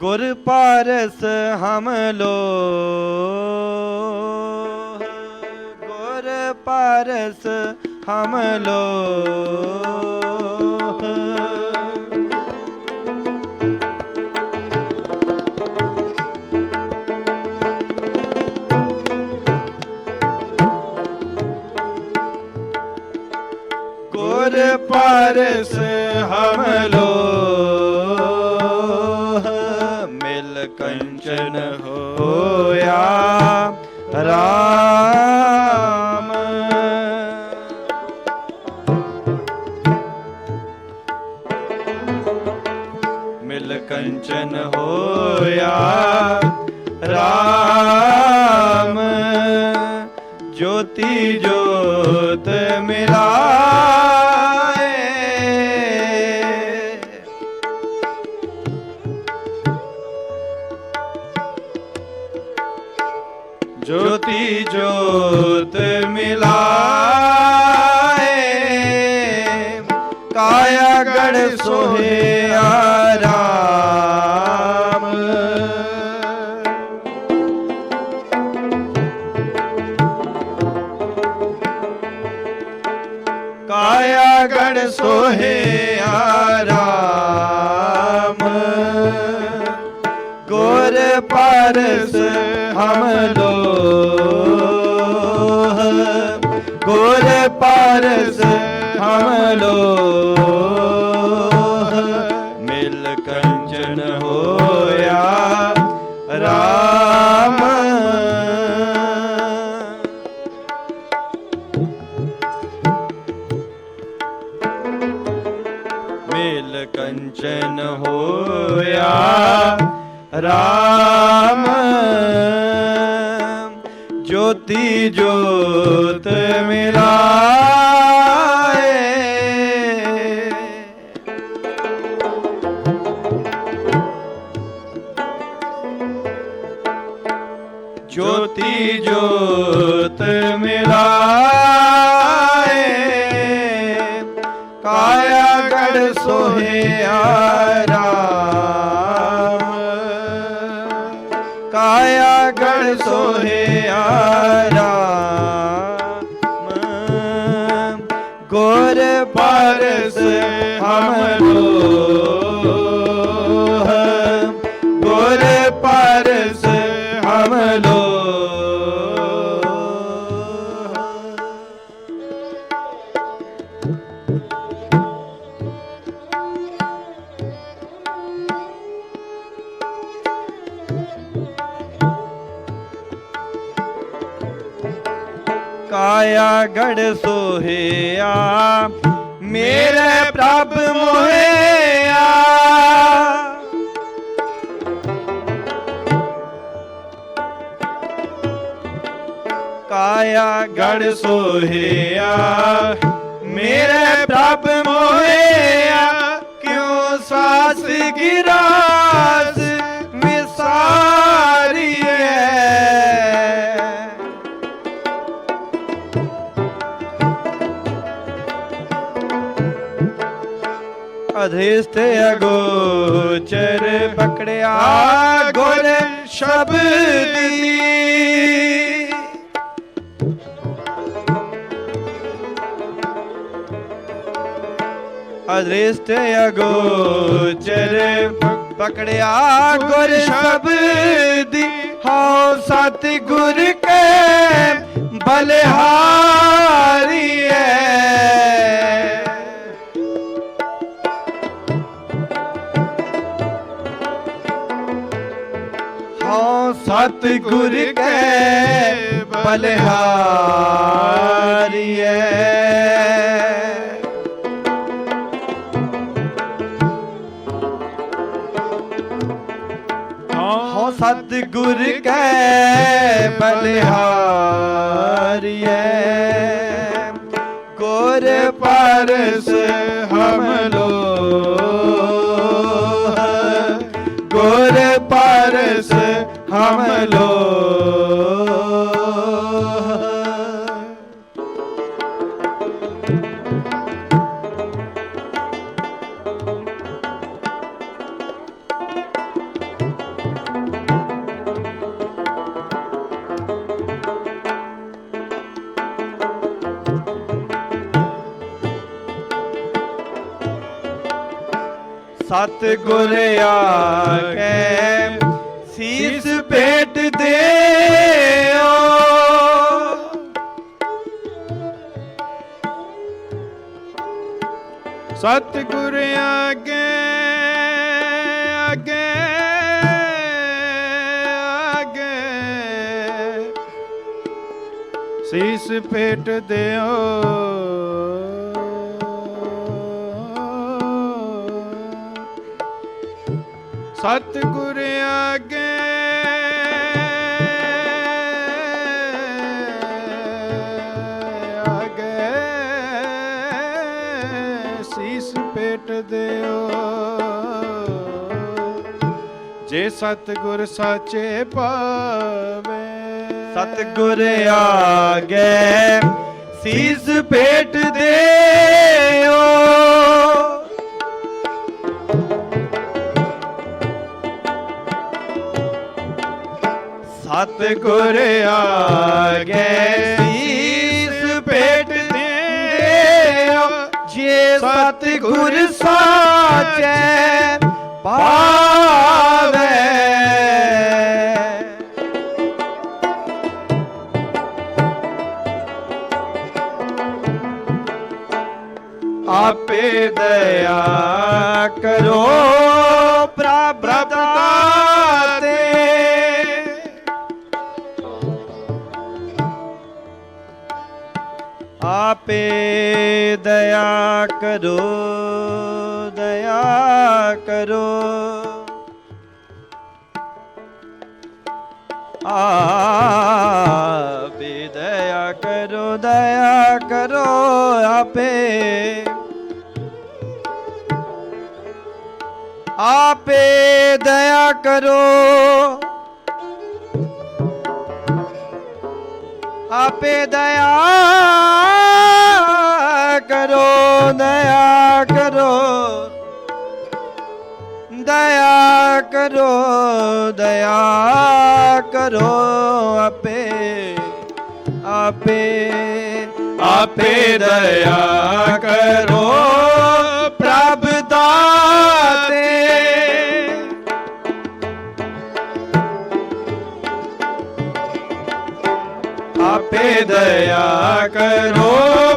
ਗੁਰ ਪਾਰਸ ਹਮ ਲੋ। ਗੁਰ ਪਾਰਸ ਹਮ ਲੋ। ਗੁਰ ਪਾਰਸ ਹਮ ਲੋ। ਕੰਚਨ ਹੋਇਆ। ਰਾਮ। ਮਿਲ ਕੰਚਨ ਹੋਇਆ। ਰਾਮ। ਜੋਤੀ ਜੋਤ ਕਾਇਆ ਗੜ ਸੋਹਿਆ ਰਾਮ ਕਾਇਆ ਗੜ ਸੋਹਿਆ ਰਾਮ ਗੁਰ ਪਰਸ ਹਮ ਲੋ ਗੁਰ ਪਰਸ ਹਮ ਲੋ ਹੋਇਆ। ਰਾਮ ਜੋਤੀ ਜੋਤ ਮਿਲਾਏ ਗੜ ਸੋਹਿਆ ਗੜ ਸੋਹਿਆ। ਮੇਰੇ ਪ੍ਰਭ ਮੋਹਿਆ। ਕਾਇਆ ਗੜ ਸੋਹਿਆ। ਮੇਰੇ ਪ੍ਰਭ ਮੋਹਿਆ। ਕਿਉ ਸਾਸ ਗਿਰਾਸ ਵਿਸਾਰੀਏ ਅਧਿਸਤ ਅਗੋਚਰ ਪਕੜਿਆ ਗੁਰ ਸ਼ਬਦੀ ਅਦ੍ਰਿਸ਼ਟ ਅਗੋਚਰ ਪਕੜਿਆ ਗੁਰ ਸ਼ਬਦੀ ਹਉ ਸਤ ਗੁਰ ਕੇ ਬਲਿਹਾਰੀਐ ਸਤ ਗੁਰ ਕੇ ਬਲਿਹਾਰੀਐ। ਹਉ ਸਤ ਗੁਰ ਕੈ ਬਲਿਹਾਰੀਐ। ਗੁਰ ਪਰਸ ਹਮ ਲੋ परस हम लो ਸਤ ਗੁਰ ਸੀਸ ਭੇਟ ਦਿਓ ਸਤਿਗੁਰ ਆਗੇ ਆਗੇ ਆਗੇ। ਸੀਸ ਭੇਟ ਦਿਓ ਸਤਿਗੁਰ ਆਗੇ। ਆਗੇ। ਸੀਸ ਭੇਟ ਦਿਓ। ਜੇ ਸਤਿਗੁਰ ਸਾਚੇ ਪਾਵੇ। ਸਤਿਗੁਰ ਆਗੇ। ਸੀਸ ਭੇਟ ਦਿਓ। ਸਤਿਗੁਰ ਆਗੇ ਸੀਸ ਭੇਟ ਦਿਓ ਜੇ ਸਤਿਗੁਰ ਸਾਚੈ ਪਾਵੇ ਆਪੇ ਦਇਆ ਕਰੋ ਪ੍ਰਭ ਦਇਆ ਕਰੋ ਦਇਆ ਕਰੋ। ਆਪੇ ਦਇਆ ਕਰੋ ਦਇਆ ਕਰੋ ਆਪੇ। ਆਪੇ ਦਇਆ ਕਰੋ। ਆਪੇ ਦਇਆ ਦਇਆ ਕਰੋ ਦਇਆ ਕਰੋ ਦਇਆ ਕਰੋ ਆਪੇ ਆਪੇ ਆਪੇ ਦਇਆ ਕਰੋ ਪ੍ਰਭ ਦਾਤੇ। ਆਪੇ ਦਇਆ ਕਰੋ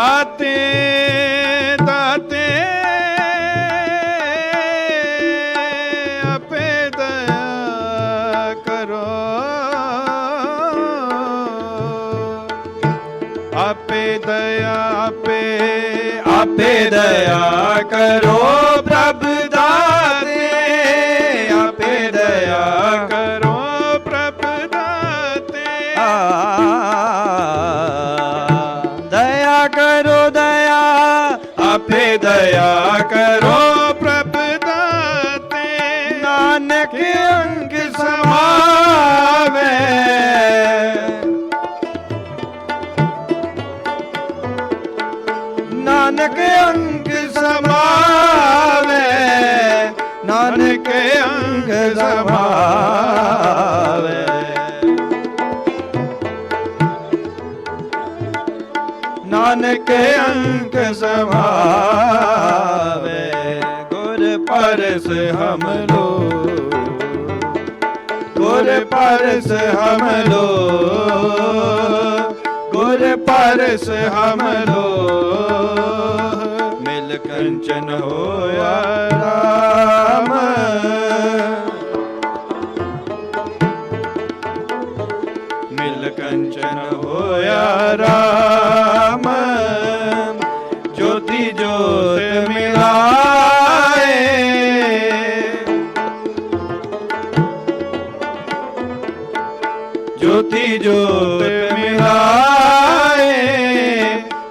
ਦਾਤੇ ਦਾਤੇ ਆਪੇ ਦਇਆ ਕਰੋ। ਆਪੇ ਦਇਆ ਆਪੇ ਆਪੇ ਦਇਆ ਕਰੋ। ਨਾਨਕ ਅੰਕ ਸਮਾਵੇ, ਗੁਰ ਪਰਸ ਹਮ ਲੋ ਗੁਰ ਪਰਸ ਹਮ ਲੋ ਗੁਰ ਪਰਸ ਹਮ ਲੋ ਮਿਲ ਕੰਚਨ ਹੋਇਆ ਰਾਮ।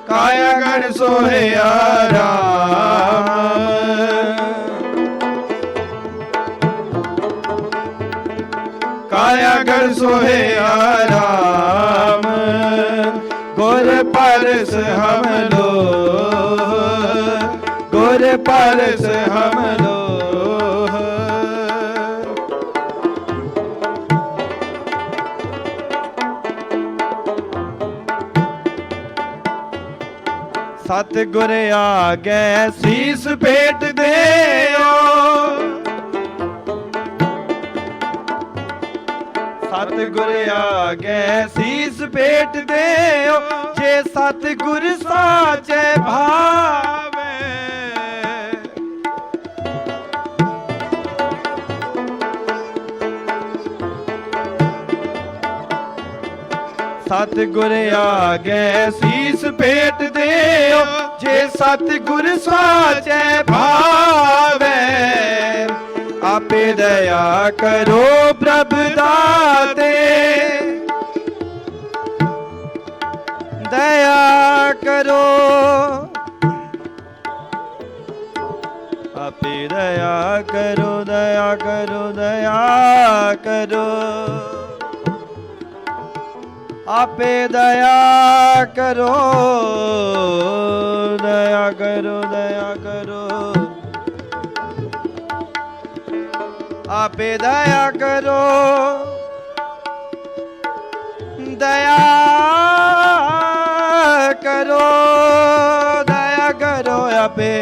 ਕਾਇਆ ਗਣ ਸੋਹਿਆ ਰਾਮ। ਕਾਇਆ ਗਣ ਸੋਹਿਆ ਰਾਮ। ਗੁਰ ਪਰਸ ਹਮ ਲੋ। ਗੁਰ ਪਰਸ ਹਮ ਸਤਿਗੁਰ ਆਗੇ ਸੀਸ ਭੇਟ ਦਿਓ ਸਤਿਗੁਰ ਆਗੇ ਸੀਸ ਭੇਟ ਦੇਓ ਜੇ ਸਤਿਗੁਰ ਸਾਚੇ ਭਾਵੇ ਸਤਿਗੁਰ ਆਗੇ, ਸੀਸ ਭੇਟ ਦਿਓ, ਜੇ ਸਤਿਗੁਰ ਸਾਚੇ ਭਾਵੇ। ਆਪੇ ਦਇਆ ਕਰੋ ਪ੍ਰਭ ਦਾਤੇ। ਦਇਆ ਕਰੋ। ਆਪੇ ਦਇਆ ਕਰੋ ਦਇਆ ਕਰੋ ਦਇਆ ਕਰੋ। ਆਪੇ ਦਇਆ ਕਰੋ ਦਇਆ ਕਰੋ ਦਇਆ ਕਰੋ। ਆਪੇ ਦਇਆ ਕਰੋ ਦਇਆ ਕਰੋ ਦਇਆ ਕਰੋ ਆਪੇ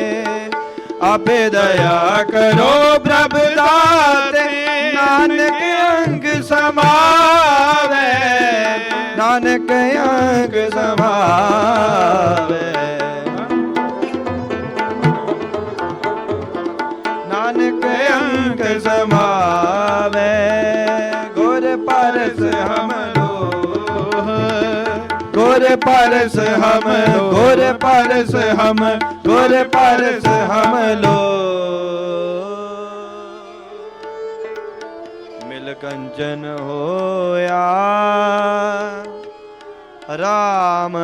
ਆਪੇ ਦਇਆ ਕਰੋ ਪ੍ਰਭ ਦਾਤੇ ਨਾਨਕ ਅੰਗ ਸਮਾਵੇ ਨਾਨਕ ਅੰਗ ਸਮਾਵੇ ਨਾਨਕ ਅੰਗ ਸਮਾਵੇ ਗੁਰ ਪਰਸ ਹਮ ਲੋਹ। ਗੁਰ ਪਰਸ ਹਮ ਗੁਰ ਪਰਸ ਹਮ, ਗੁਰ ਪਰਸ ਹਮ ਲੋ ਮਿਲ ਕੰਚਨ ਹੋਇਆ। ਰਾਮ।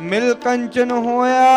ਮਿਲ ਕੰਚਨ ਹੋਇਆ।